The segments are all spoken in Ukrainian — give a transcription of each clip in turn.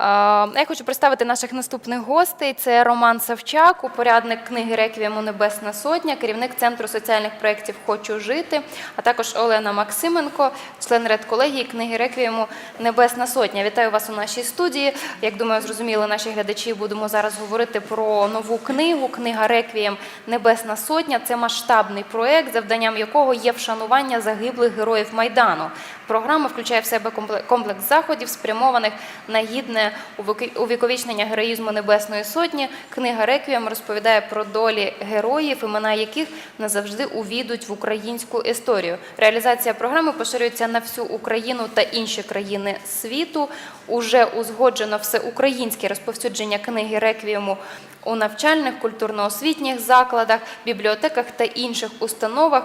Я хочу представити наших наступних гостей. Це Роман Савчак, упорядник книги Реквієму Небесна Сотня, керівник Центру соціальних проєктів Хочу жити, а також Олена Максименко, член редколегії книги Реквієму Небесна Сотня. Вітаю вас у нашій студії. Як думаю, зрозуміли наші глядачі, будемо зараз говорити про нову книгу. Книга Реквієм Небесна Сотня це масштабний проєкт, завданням якого є вшанування загиблих героїв Майдану. Програма включає в себе компле- комплекс заходів, спрямованих на гідне увіки- увіковічнення героїзму Небесної Сотні. Книга Реквієм розповідає про долі героїв, імена яких назавжди увійдуть в українську історію. Реалізація програми поширюється на всю Україну та інші країни світу. Уже узгоджено всеукраїнське розповсюдження книги Реквієму у навчальних, культурно-освітніх закладах, бібліотеках та інших установах,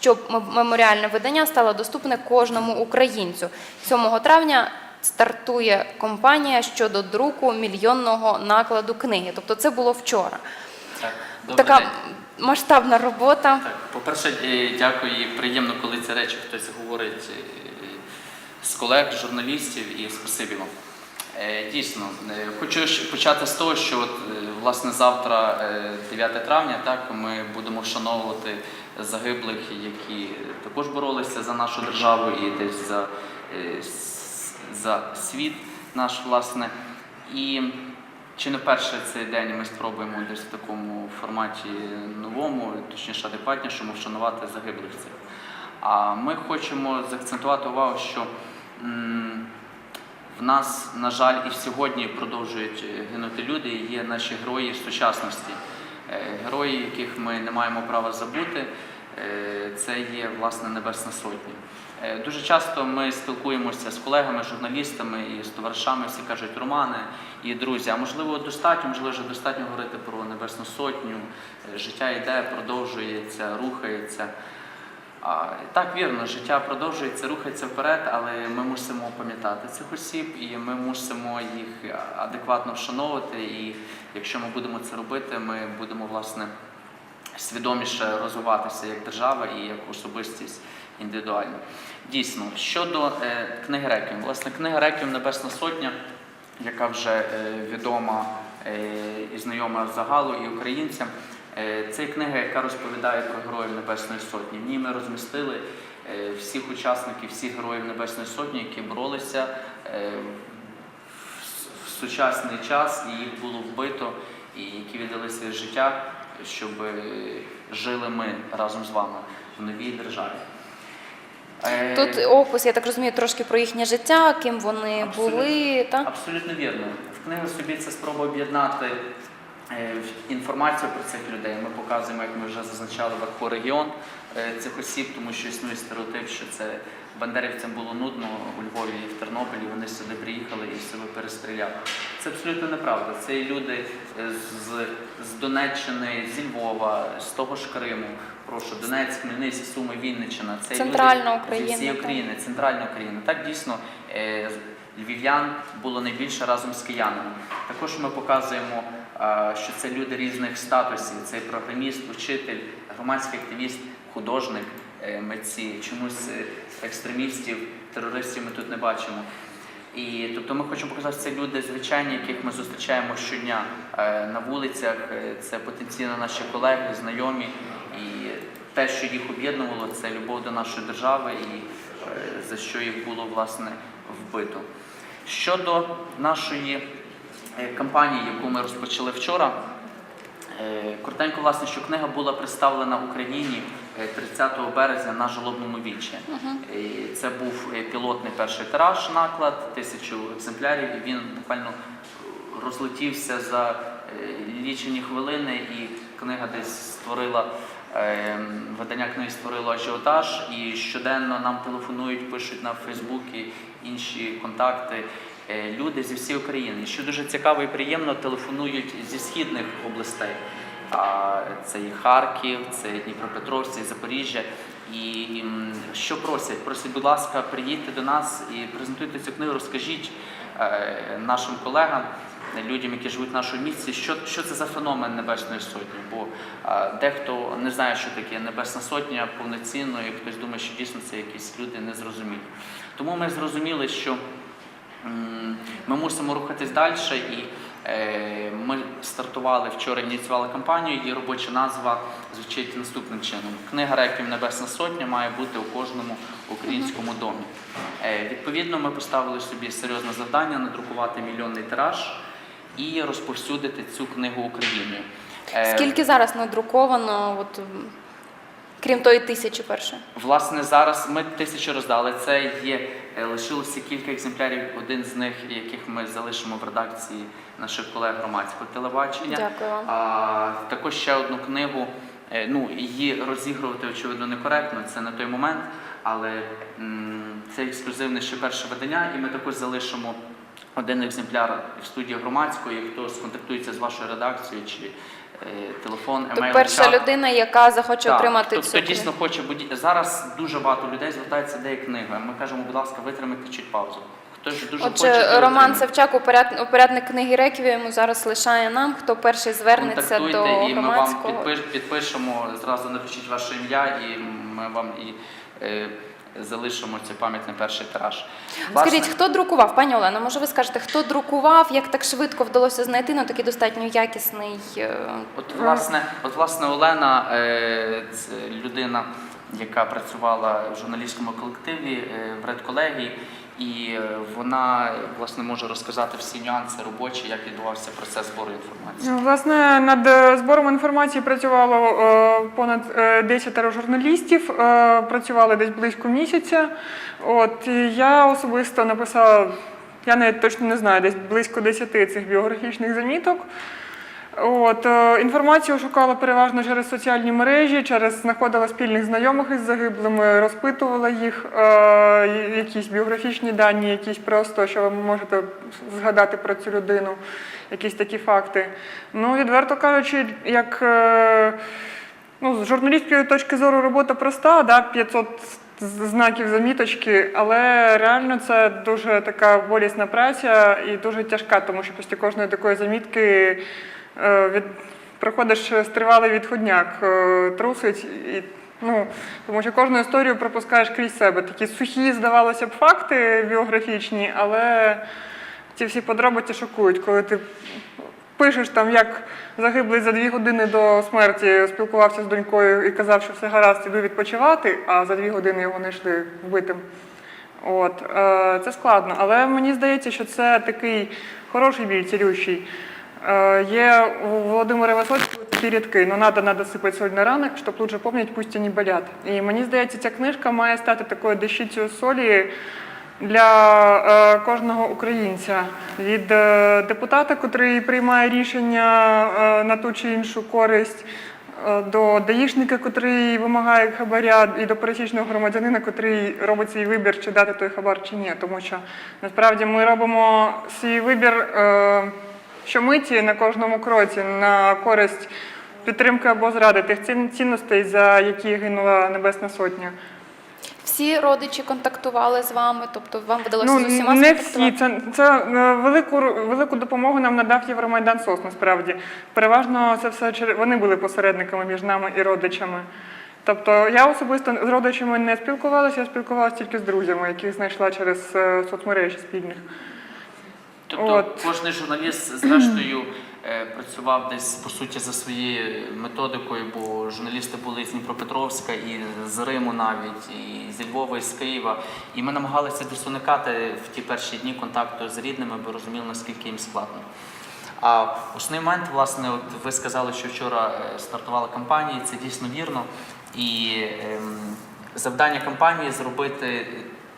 щоб меморіальне видання стало доступне кожному українцю. 7 травня стартує кампанія щодо друку мільйонного накладу книги. Тобто це було вчора. Так, така день. масштабна робота. Так, по-перше, е, дякую і приємно, коли ці речі хтось говорить е, з колег, журналістів і спасибі вам. Е, Дійсно, хочу почати з того, що от, власне завтра, е, 9 травня, так ми будемо вшановувати загиблих, які також боролися за нашу державу і десь за, за світ наш, власне. І чи не перший цей день ми спробуємо десь в такому форматі новому, точніше адекватнішому, вшанувати загиблих цих. А ми хочемо заакцентувати увагу, що м, в нас, на жаль, і сьогодні продовжують е, гинути люди, і є наші герої сучасності. Е, Герої, яких ми не маємо права забути, е, це є власне Небесна Сотня. Е, Дуже часто ми спілкуємося з колегами, журналістами і з товаришами, всі кажуть, Романе і друзі, а можливо достатньо, можливо, вже достатньо говорити про Небесну Сотню. Е, Життя йде, продовжується, рухається. А, так, вірно, життя продовжується, рухається вперед, але ми мусимо пам'ятати цих осіб і ми мусимо їх адекватно вшановувати. І якщо ми будемо це робити, ми будемо власне свідоміше розвиватися як держава і як особистість індивідуально. Дійсно, щодо е, книги Реквієм. Власне, книга Реквієм Небесна Сотня, яка вже е, відома е, і знайома загалу і українцям. Е, Це книга, яка розповідає про героїв Небесної Сотні. В ній ми розмістили е, всіх учасників, всіх героїв Небесної Сотні, які боролися е, в- сучасний час, і їх було вбито, і які віддали своє життя, щоб е, жили ми разом з вами в новій державі. Е, Тут опис, я так розумію, трошки про їхнє життя, ким вони Абсолютно. були. Так? Абсолютно вірно. В книгу собі це спроба об'єднати е, інформацію про цих людей. Ми показуємо, як ми вже зазначали верху регіон цих осіб, тому що існує стереотип, що це бандерівцям було нудно у Львові і в Тернополі. Вони сюди приїхали і себе перестріляли. Це абсолютно неправда. Це люди е, з, з Донеччини, зі Львова, з того ж Криму. Прошу, Донецьк, Хмельницький, Суми, Вінниччина. Це Центральна люди Україна, Зі всієї. України, центральна Україна. Так дійсно е, львів'ян було найбільше разом з киянами. Також ми показуємо, е, що це люди різних статусів. Це програміст, учитель, громадський активіст, художник, е, митці. Чомусь е, екстремістів, терористів ми тут не бачимо. І тобто ми хочемо показати, що це люди звичайні, яких ми зустрічаємо щодня е, на вулицях. Це потенційно наші колеги, знайомі. І те, що їх об'єднувало, це любов до нашої держави і за що їх було власне вбито. Щодо нашої кампанії, яку ми розпочали вчора, коротенько, власне, що книга була представлена Україні 30 березня на жалобному вічі. І Це був е, пілотний перший тираж, наклад, тисячу екземплярів, і він буквально розлетівся за е, лічені хвилини, і книга десь створила. е, Видання книги створило ажіотаж, і щоденно нам телефонують, пишуть на Фейсбуці інші контакти. е, Люди зі всієї України. Що дуже цікаво і приємно, телефонують зі східних областей. Це і Харків, це і Дніпропетровськ, це і Запоріжжя. І що просять? Просять, будь ласка, приїдьте до нас і презентуйте цю книгу, розкажіть е, нашим колегам, людям, які живуть в нашому місті, що, що це за феномен Небесної Сотні. Бо дехто не знає, що таке Небесна Сотня повноцінно, і хтось думає, що дійсно це якісь люди незрозумілі. Тому ми зрозуміли, що ми мусимо рухатись далі. І ми стартували вчора, ініціювали кампанію. Її робоча назва звучить наступним чином: Книга Реквієм Небесна Сотня має бути у кожному українському домі. Е, відповідно, ми поставили собі серйозне завдання надрукувати мільйонний тираж і розповсюдити цю книгу Україною. Е, Скільки зараз надруковано, от, крім тої тисячі першої? Власне, зараз ми тисячу роздали. Це є е, лишилося кілька екземплярів. Один з них, яких ми залишимо в редакції наших колег громадського телебачення. Дякую вам. А також ще одну книгу. е, Ну, її розігрувати очевидно некоректно, це на той момент, але м, це ексклюзивне ще перше видання, і ми також залишимо один екземпляр в студії громадської. Хто сконтактується з вашою редакцією чи е, телефон, емейл, перша чат. людина, яка захоче Так, отримати хто, цю хто дійсно хоче, зараз дуже багато людей звертається, де є книга. Ми кажемо, будь ласка, витримайте чуть паузу. Хтось дуже. Отже, той Роман. Савчак, упоряд- упорядник книги Реквієму, зараз лишає нам. Хто перший звернеться до Контактуйте, і ми вам громадського. підпиш, підпишемо, зразу напишіть ваше ім'я, і ми вам і е, залишимо цей пам'ятний перший тираж. Власне, Скажіть, хто друкував, пані Олено, може ви скажете, хто друкував, як так швидко вдалося знайти ну, такий достатньо якісний. е, От власне, от власне Олена е, це людина, яка працювала в журналістському колективі е, в редколегії, і е, вона власне може розказати всі нюанси робочі, як відбувався процес збору інформації. Власне, над е, збором інформації працювало е, понад е, 10 журналістів, працювали десь близько місяця. От, я особисто написала, я навіть точно не знаю, десь близько 10 цих біографічних заміток. От, е, інформацію шукала переважно через соціальні мережі, через знаходила спільних знайомих із загиблими, розпитувала їх, е, якісь біографічні дані, якісь просто, що ви можете згадати про цю людину, якісь такі факти. Ну, відверто кажучи, як е, ну, з журналістської точки зору робота проста, да, 500 знаків заміточки, але реально це дуже така болісна праця і дуже тяжка, тому що після кожної такої замітки від, проходиш тривалий відходняк, е, трусить. І, ну, тому що кожну історію пропускаєш крізь себе. Такі сухі, здавалося б, факти біографічні, але ці всі подробиці шокують, коли ти пишеш там, як загиблий за дві години до смерті спілкувався з донькою і казав, що все гаразд, іду відпочивати, а за дві години його знайшли вбитим. От, е, це складно, але мені здається, що це такий хороший біль, цілющий. Е, є у Володимира Висоцького такі рядки, ну надо, надо сипати соль на ранок, щоб лучше пам'ять, пусть і не. І мені здається, ця книжка має стати такою дещицею солі для е, кожного українця. Від е, депутата, котрий приймає рішення на ту чи іншу користь, до даїшника, котрий вимагає хабаря, і до пересічного громадянина, котрий робить свій вибір, чи дати той хабар, чи ні. Тому що насправді ми робимо свій вибір щомиті на кожному кроці на користь підтримки або зради тих цінностей, за які гинула Небесна Сотня. Всі родичі контактували з вами, тобто вам вдалося Ну, з усіма не всі. Це, це е, велику, велику допомогу нам надав Євромайдан СОС, насправді. Переважно це все вони були посередниками між нами і родичами. Тобто я особисто з родичами не спілкувалася, я спілкувалася тільки з друзями, яких знайшла через е, соцмережі спільних. Тобто От. кожен журналіст, зрештою, е, працював десь по суті за своєю методикою, бо журналісти були з Дніпропетровська і з Риму навіть, і зі Львова, і з Києва. І ми намагалися десь уникати в ті перші дні контакту з рідними, бо розуміли, наскільки їм складно. А основний момент, власне, от ви сказали, що вчора е, стартувала кампанія, це дійсно вірно. І ем, завдання кампанії зробити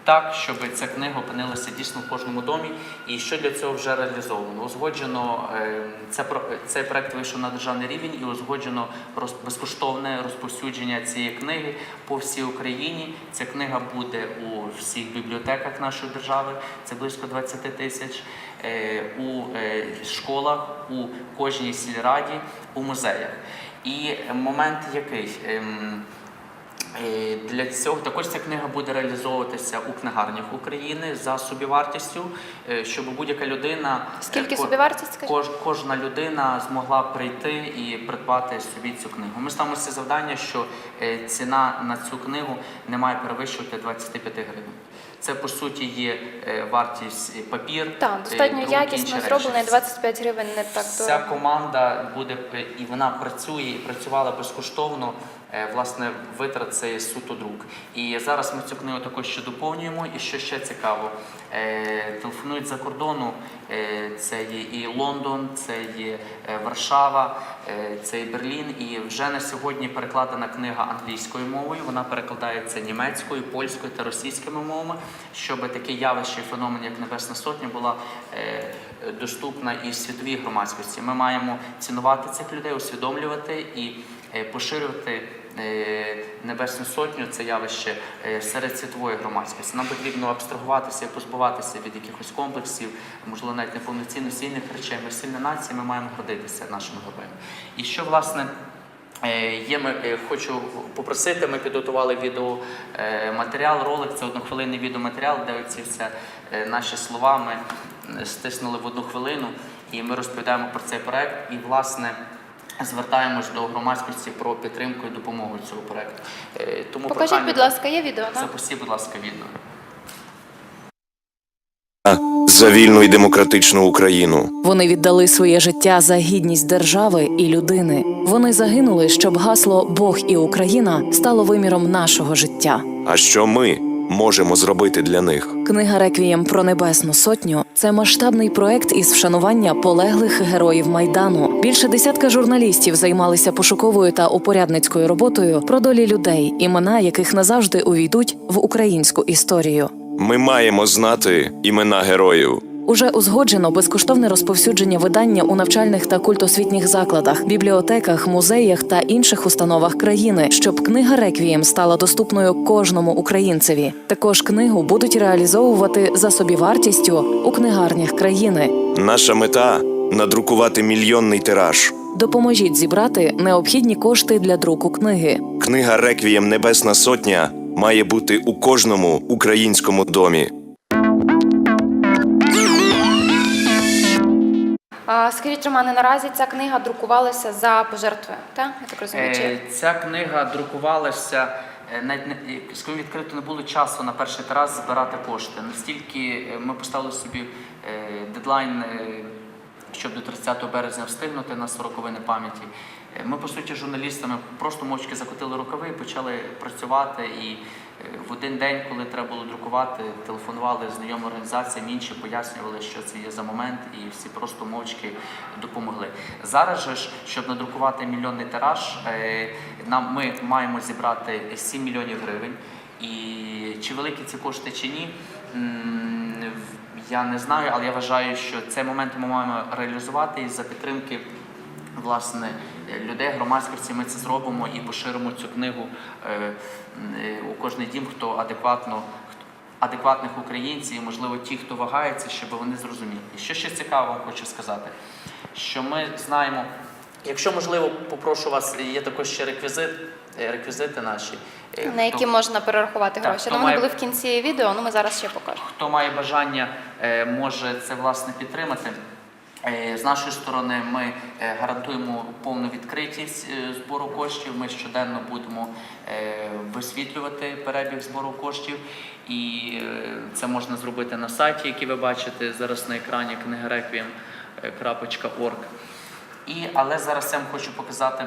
так, щоб ця книга опинилася дійсно в кожному домі. І що для цього вже реалізовано? Узгоджено ем, це цей проект вийшов на державний рівень і узгоджено безкоштовне розповсюдження цієї книги по всій Україні. Ця книга буде у всіх бібліотеках нашої держави. Це близько 20 тисяч. е, У е, школах, у кожній сільраді, у музеях. І момент який? Е, Для цього також ця книга буде реалізовуватися у книгарнях України за собівартістю, е, щоб будь-яка людина е, Скільки ко- собівартість, кож, кожна людина змогла прийти і придбати собі цю книгу. Ми ставимо це завдання, що ціна на цю книгу не має перевищувати 25 гривень. Це по суті є вартість папір. Так, достатньо якісно зроблений, 25 гривень не так Вся дорого. команда буде і вона працює і працювала безкоштовно. Е, Власне, витрат це є суто друк. І зараз ми цю книгу також ще доповнюємо. І що ще цікаво, е, телефонують за кордону. Е, Це є і Лондон, це є Варшава, це і Берлін. І вже на сьогодні перекладена книга англійською мовою. Вона перекладається німецькою, польською та російськими мовами, щоб таке явище, і феномен, як Небесна Сотня, була доступна і світовій громадськості. Ми маємо цінувати цих людей, усвідомлювати і поширювати Небесну Сотню, це явище е, серед світової громадськості. Нам потрібно абстрагуватися і позбуватися від якихось комплексів, можливо, навіть неповноцінності інших речей. Ми сильна нація, ми маємо гордитися нашими героями. І що власне. Е, Є, ми, е, хочу попросити, ми підготували відеоматеріал, ролик, це однохвилинний відеоматеріал, де ці все е, наші слова ми е, стиснули в одну хвилину, і ми розповідаємо про цей проект і, власне, звертаємось до громадськості про підтримку і допомогу цього проекту. Е, Тому Покажіть, прохання- будь ласка, є відео, так? Запустіть, будь ласка, відео. за вільну і демократичну Україну. Вони віддали своє життя за гідність держави і людини. Вони загинули, щоб гасло Бог і Україна стало виміром нашого життя. А що ми можемо зробити для них? Книга Реквієм про небесну сотню це масштабний проект із вшанування полеглих героїв майдану. Більше десятка журналістів займалися пошуковою та упорядницькою роботою про долі людей, імена яких назавжди увійдуть в українську історію. Ми маємо знати імена героїв. Уже узгоджено безкоштовне розповсюдження видання у навчальних та культосвітніх закладах, бібліотеках, музеях та інших установах країни, щоб книга Реквієм стала доступною кожному українцеві. Також книгу будуть реалізовувати за собівартістю у книгарнях країни. Наша мета надрукувати мільйонний тираж. Допоможіть зібрати необхідні кошти для друку книги. Книга Реквієм Небесна Сотня має бути у кожному українському домі. Скажіть, Романе, наразі ця книга друкувалася за пожертви, так? Я так розумію, чи Е, Ця книга друкувалася. е, Навіть е, скажімо відкрито не було часу на перший раз збирати кошти. Настільки ми поставили собі дедлайн, щоб до 30 березня встигнути на 40 пам'яті. Ми, по суті, журналістами просто мовчки закотили рукави і почали працювати. І в один день, коли треба було друкувати, телефонували знайомим організаціям, інші пояснювали, що це є за момент, і всі просто мовчки допомогли. Зараз же щоб надрукувати мільйонний тираж, е, нам ми маємо зібрати 7 мільйонів гривень. І чи великі ці кошти чи ні, я не знаю, але я вважаю, що цей момент ми маємо реалізувати і за підтримки власне людей, громадськості ми це зробимо і поширимо цю книгу е, е, у кожний дім, хто адекватно. Адекватних українців, і, можливо, ті, хто вагається, щоб вони зрозуміли. І що ще цікаво, хочу сказати, що ми знаємо, якщо можливо, попрошу вас, є також ще реквізит, е, реквізити наші. на хто- які можна перерахувати Так, гроші? хто Ну, вони має- були в кінці відео, ну ми зараз ще покажемо. Хто має бажання, може це власне підтримати. Е, З нашої сторони ми е, гарантуємо повну відкритість е, збору коштів. Ми щоденно будемо висвітлювати перебіг збору коштів, і це можна зробити на сайті, який ви бачите зараз на екрані книгаrequiem.org. І але зараз я вам хочу показати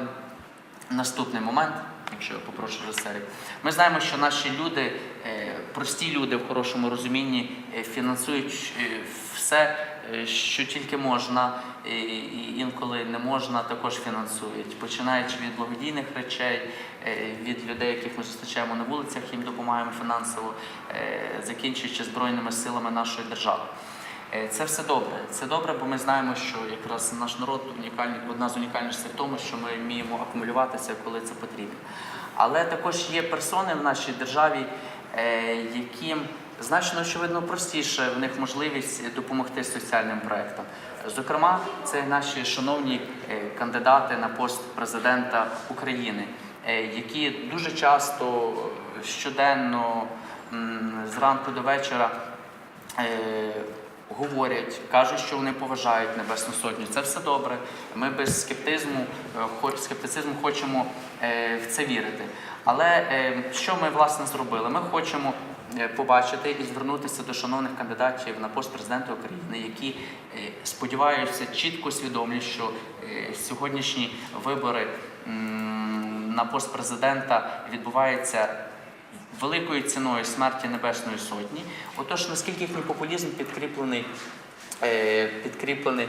наступний момент, якщо я попрошу режисерів. Ми знаємо, що наші люди, прості люди в хорошому розумінні, фінансують все, що тільки можна, і інколи не можна, також фінансують. Починаючи від благодійних речей, е, від людей, яких ми зустрічаємо на вулицях, їм допомагаємо фінансово, е, закінчуючи збройними силами нашої держави. Е, Це все добре. Це добре, бо ми знаємо, що якраз наш народ унікальний, одна з унікальностей в тому, що ми вміємо акумулюватися, коли це потрібно. Але також є персони в нашій державі, яким значно очевидно простіше в них можливість допомогти соціальним проектам. Зокрема, це наші шановні е, кандидати на пост президента України. е, які дуже часто щоденно зранку до вечора е, говорять, кажуть, що вони поважають Небесну Сотню. Це все добре. Ми без скептизму, е, хо- скептицизму хочемо в це вірити. Але що ми власне зробили? Ми хочемо побачити і звернутися до шановних кандидатів на пост президента України, які е, сподіваюся чітко усвідомлюють, що е, сьогоднішні вибори на пост президента відбуваються великою ціною смерті Небесної Сотні. Отож, наскільки їхній популізм підкріплений, е, підкріплений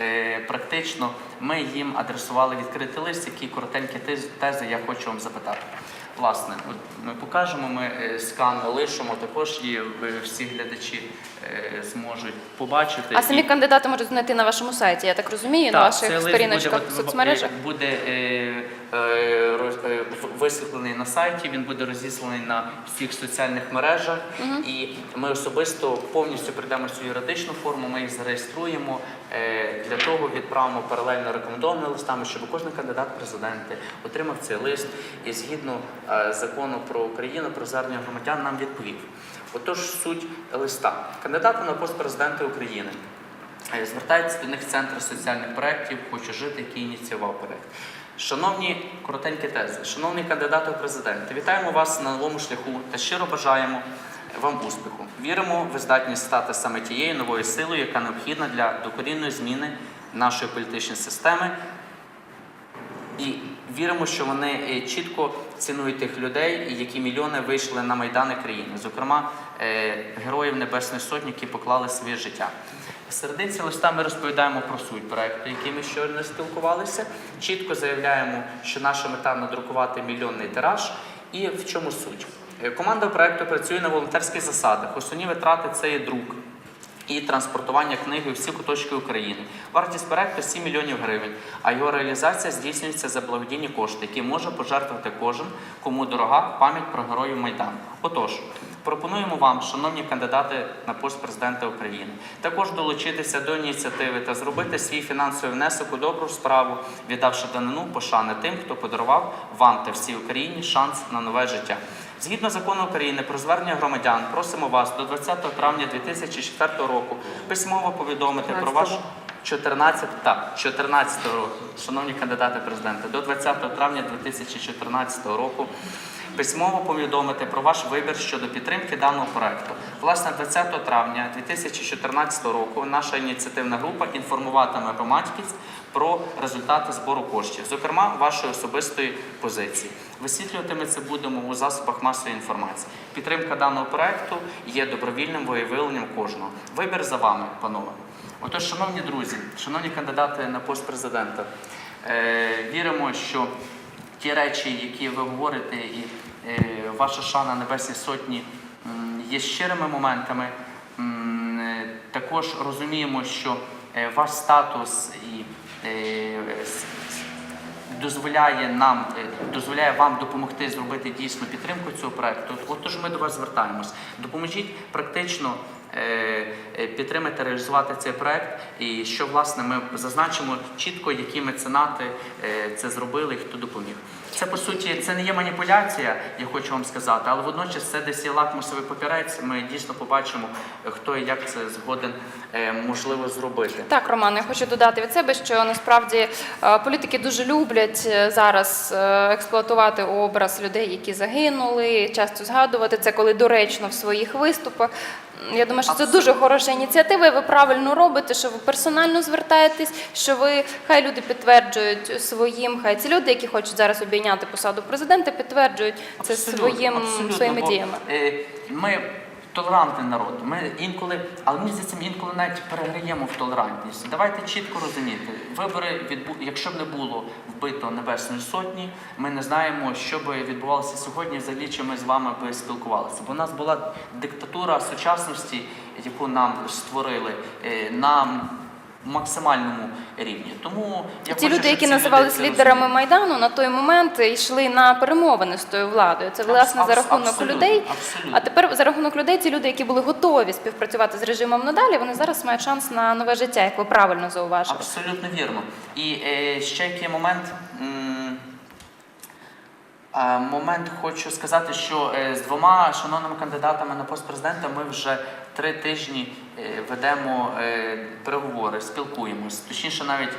е, практично, ми їм адресували відкритий лист, які коротенькі тез- тези я хочу вам запитати. Власне, от ми покажемо, ми е, скан лишимо, також і всі глядачі е, зможуть побачити. А самі І- кандидати можуть знайти на вашому сайті, я так розумію, на ваших сторіночках в соцмережах. е, Буде висвітлений на сайті, він буде розісланий на всіх соціальних мережах. І ми особисто повністю прийдемо цю юридичну форму, ми їх зареєструємо. е, Для того відправимо паралельно рекомендованими листами, щоб кожен кандидат президенти отримав цей лист і згідно е, закону про Україну про звернення громадян нам відповів. Отож, суть листа. Кандидати на пост президента України. Е, Звертається до них центр соціальних проєктів Хочу жити, який ініціював проєкт. Шановні коротенькі тези, шановні кандидати у президенти, вітаємо вас на новому шляху та щиро бажаємо вам успіху. Віримо, ви здатні стати саме тією новою силою, яка необхідна для докорінної зміни нашої політичної системи. І віримо, що вони е, чітко цінують тих людей, які мільйони вийшли на майдани країни, зокрема е, героїв Небесної Сотні, які поклали своє життя. Серединці листа ми розповідаємо про суть проекту, який ми щойно спілкувалися. Чітко заявляємо, що наша мета надрукувати мільйонний тираж. І в чому суть? Е, Команда проекту працює на волонтерських засадах. Основні витрати це є друк і транспортування книги всі куточки України. Вартість проекту 7 мільйонів гривень, а його реалізація здійснюється за благодійні кошти, які може пожертвувати кожен, кому дорога пам'ять про героїв Майдану. Отож, пропонуємо вам, шановні кандидати на пост президента України, також долучитися до ініціативи та зробити свій фінансовий внесок у добру справу, віддавши данину пошани тим, хто подарував вам та всій Україні шанс на нове життя. Згідно закону України про звернення громадян, просимо вас до 20 травня 2004 року письмово повідомити про ваш 14, так, 14 року, шановні кандидати президента, до 20 травня 2014 року письмово повідомити про ваш вибір щодо підтримки даного проекту. Власне, 20 травня 2014 року наша ініціативна група інформуватиме громадськість про результати збору коштів, зокрема вашої особистої позиції. Висвітлювати ми це будемо у засобах масової інформації. Підтримка даного проекту є добровільним виявленням кожного. Вибір за вами, панове. Отож, шановні друзі, шановні кандидати на пост президента, е, віримо, що ті речі, які ви говорите, і е, ваша шана Небесній Сотні є щирими моментами. Е, Також розуміємо, що ваш статус і дозволяє нам, е, дозволяє вам допомогти зробити дійсно підтримку цього проекту. Отож, ми до вас звертаємось. Допоможіть практично е, е, підтримати реалізувати цей проект, і що власне ми зазначимо чітко, які меценати е, це зробили, і хто допоміг. Це по суті це не є маніпуляція, я хочу вам сказати, але водночас це десь є лакмусовий папірець. Ми дійсно побачимо, хто і як це згоден е, можливо зробити. Так, Роман, я хочу додати від себе, що насправді е, політики дуже люблять е, зараз експлуатувати образ людей, які загинули, часто згадувати це, коли доречно в своїх виступах. Я думаю, що це дуже хороша ініціатива. і Ви правильно робите, що ви персонально звертаєтесь, що ви хай люди підтверджують своїм, хай ці люди, які хочуть зараз обійняти посаду президента, підтверджують це Абсолютно, своїм абсолютно, своїми діями. е, Ми толерантний народ. Ми інколи, але ми з цим інколи навіть переграємо в толерантність. Давайте чітко розуміти. Вибори відбу... якщо б не було вбито Небесної Сотні, ми не знаємо, що би відбувалося сьогодні, взагалі чи ми з вами би спілкувалися. Бо у нас була диктатура сучасності, яку нам створили е, на максимальному рівні. Тому я Ті хочу, люди, які називались лідерами розуміли. майдану, на той момент йшли на перемовини з тою владою. Це власне за рахунок абсолютно, людей. абсолютно. А тепер за рахунок людей, ці люди, які були готові співпрацювати з режимом надалі, вони зараз мають шанс на нове життя, як ви правильно зауважили. Абсолютно вірно. І е, ще який момент. Момент хочу сказати, що е, з двома шановними кандидатами на пост президента ми вже три тижні е, ведемо е, переговори, спілкуємось. Точніше, навіть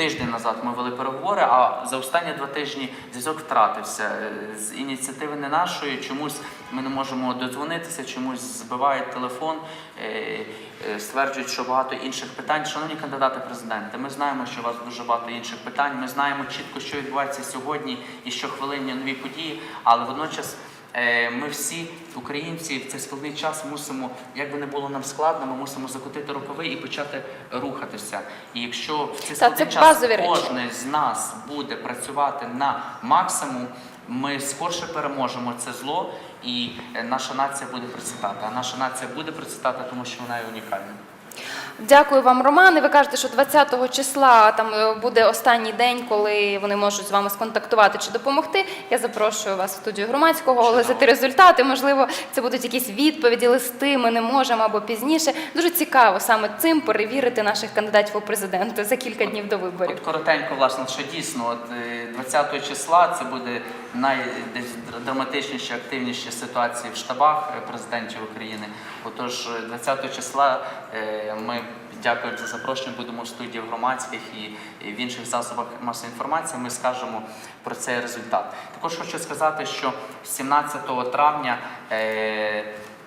тиждень назад ми вели переговори, а за останні два тижні зв'язок втратився. Е, З ініціативи не нашої чомусь ми не можемо додзвонитися, чомусь збивають телефон, е, е, стверджують, що багато інших питань. Шановні кандидати президенти, ми знаємо, що у вас дуже багато інших питань. Ми знаємо чітко, що відбувається сьогодні і щохвилинні нові події, але водночас. Е, Ми всі, українці, в цей складний час мусимо, як би не було нам складно, ми мусимо закотити рукави і почати рухатися. І якщо в цей Та, це складний час кожен з нас буде працювати на максимум, ми скорше переможемо це зло, і е, наша нація буде процвітати. А наша нація буде процвітати, тому що вона є унікальна. Дякую вам, Роман. І Ви кажете, що 20-го числа там е, буде останній день, коли вони можуть з вами сконтактувати чи допомогти. Я запрошую вас в студію громадського оголосити результати. Можливо, це будуть якісь відповіді, листи. Ми не можемо або пізніше. Дуже цікаво саме цим перевірити наших кандидатів у президенти за кілька днів до виборів. От коротенько, власне, що дійсно, от е, 20 числа це буде найдраматичніші, активніші ситуації в штабах е, президентів України. Отож, е, 20 числа е, ми дякуємо за запрошення. Будемо в студії громадських і і в інших засобах масової інформації. Ми скажемо про цей результат. Також хочу сказати, що 17 травня. е,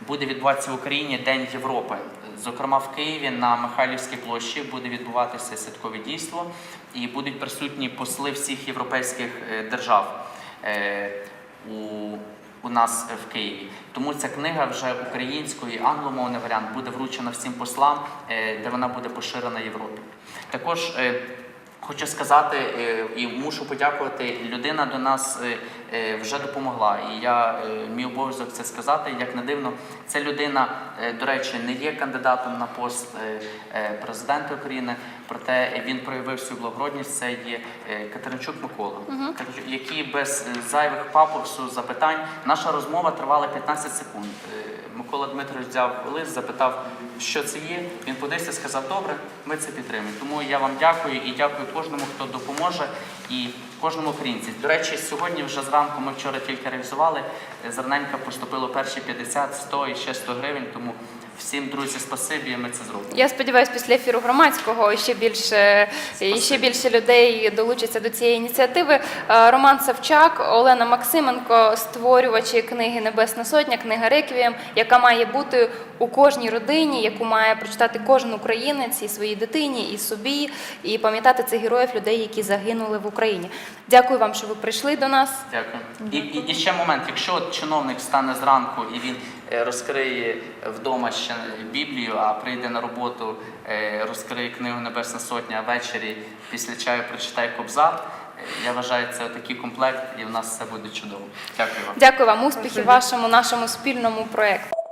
Буде відбуватися в Україні День Європи. Зокрема, в Києві на Михайлівській площі буде відбуватися святкове дійство, і будуть присутні посли всіх європейських е, держав е, у, у нас в Києві. Тому ця книга вже українською, англомовний варіант буде вручена всім послам, е, де вона буде поширена Європі. Також е, Хочу сказати е, і мушу подякувати. Людина до нас е, е, вже допомогла. І я мій обов'язок це сказати. Як не дивно, ця людина, до речі, не є кандидатом на пост президента України. Проте він проявив свою благородність. Це є Катеринчук Микола, Катеринчук, який без зайвих папорсу запитань. Наша розмова тривала 15 секунд. Микола Дмитрович взяв лист, запитав, що це є. Він подивився, сказав, добре, ми це підтримуємо. Тому я вам дякую і дякую кожному, хто допоможе, і кожному українці. До речі, сьогодні вже зранку ми вчора тільки реалізували. Зерненька поступило перші 50, 100 і ще 100 гривень. Тому всім, друзі, спасибі, ми це зробимо. Я сподіваюся, після ефіру громадського ще більше і ще більше людей долучаться до цієї ініціативи. Е, Роман Савчак, Олена Максименко, створювачі книги Небесна Сотня, книга Реквієм, яка має бути у кожній родині, яку має прочитати кожен українець і своїй дитині, і собі, і пам'ятати цих героїв людей, які загинули в Україні. Дякую вам, що ви прийшли до нас. Дякую. І, і, і ще момент, якщо от чиновник встане зранку і він розкриє вдома ще Біблію, а прийде на роботу, е, розкриє книгу Небесна Сотня, а ввечері після чаю прочитає Кобзар, е, я вважаю, це такий комплект, і в нас все буде чудово. Дякую вам. Дякую вам, успіхів вашому нашому спільному проєкту.